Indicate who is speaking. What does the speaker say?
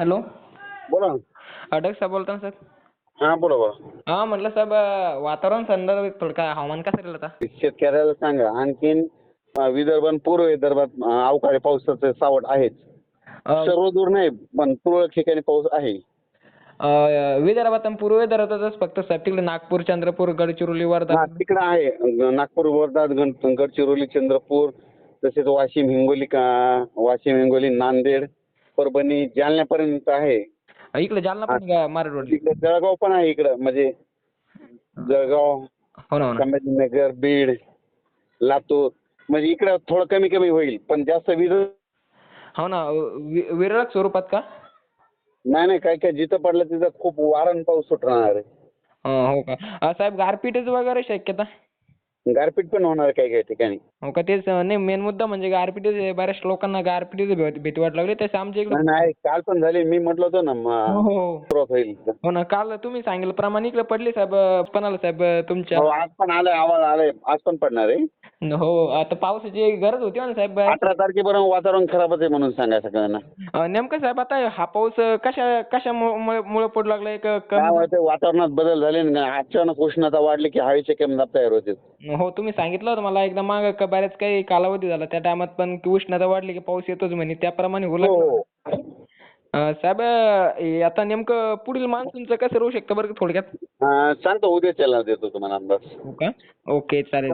Speaker 1: Hello.
Speaker 2: बोला.
Speaker 1: अडक साहेब बोलता ना सर
Speaker 2: हां बोला बोला.
Speaker 1: हां म्हटलं साहेब अं, वातावरण संदर्भात थोडं काय हवामान कसं राहिलं आता?
Speaker 2: शेतकऱ्याला सांगा आणखीन अं, विदर्भ आणि पूर्व विदर्भात अं, अवकाळी पावसाचं सावट आहेच.
Speaker 1: अं,
Speaker 2: सर्व दूर नाही पण तुरळक ठिकाणी पाऊस आहे.
Speaker 1: अं, विदर्भात आणि पूर्व विदर्भातच फक्त साहेब तिकडे नागपूर चंद्रपूर गडचिरोली वर्धा.
Speaker 2: हा तिकडं आहे. अं, नागपूर वर्धा गण- गडचिरोली चंद्रपूर तसेच वाशिम हिंगोली का- वाशिम हिंगोली नांदेड परभणी जालन्यापर्यंत आहे.
Speaker 1: इकडे जालना पण का मराठवाडी
Speaker 2: तिकडे जळगाव पण आहे इकडं म्हणजे जळगाव
Speaker 1: हो ना हो ना.
Speaker 2: संभाजीनगर बीड लातूर म्हणजे इकडं थोडं कमी कमी होईल पण जास्त विदर्भ
Speaker 1: हो ना वि- विरळक स्वरूपात का?
Speaker 2: नाही नाही काय काय जिथं पडलं तिथं खूप वारण पाऊस सुटणार आहे.
Speaker 1: अं, हो का? अं, साहेब गारपीटच वगैरे शक्यता?
Speaker 2: गारपीट पण होणार काही काही ठिकाणी.
Speaker 1: हो का तेच नाही मेन मुद्दा म्हणजे गारपीटच. बऱ्याच लोकांना गारपीटीची भीती भीती वाटू लागली. तसं आमच्या इकडे
Speaker 2: नाही, नाही काल पण झाली. मी म्हटलं होतं ना
Speaker 1: हो
Speaker 2: म-
Speaker 1: हो
Speaker 2: सुरुवात होईल
Speaker 1: हो ना काल तुम्ही सांगितल्याप्रमाणे इकडे पडली साहेब अं, पण आलं साहेब अं, तुमच्या
Speaker 2: हो आज पण आलंय आवाज आलाय. आज पण पडणार आहे.
Speaker 1: हो आता पावसाची गरज होती ना साहेब
Speaker 2: अठरा तारखेपर्यंत वातावरण खराबच आहे म्हणून सांगा सगळ्यांना.
Speaker 1: अं, नेमकं साहेब आता हा पाऊस कशा कशामुळे पडू लागलाय? क-
Speaker 2: काय
Speaker 1: कमी
Speaker 2: वातावरणात बदल झाले ना अचानक उष्णता वाढली की हवेचे कमी दाब तयार होते
Speaker 1: हो तुम्ही सांगितलं होतं मला एकदा माग का बऱ्याच काही कालावधी झाला त्या टायमात पण की उष्णता वाढली की पाऊस येतोच म्हणे त्याप्रमाणे होऊ लागलं.
Speaker 2: हो.
Speaker 1: अं, साहेब हे आता नेमकं पुढील मान्सूनचं कसं राहू शकतं बरं का थोडक्यात?
Speaker 2: अं, सांगतो उद्या त्याला देतो तुम्हाला अंदाज.
Speaker 1: हो का? ओके चालेल.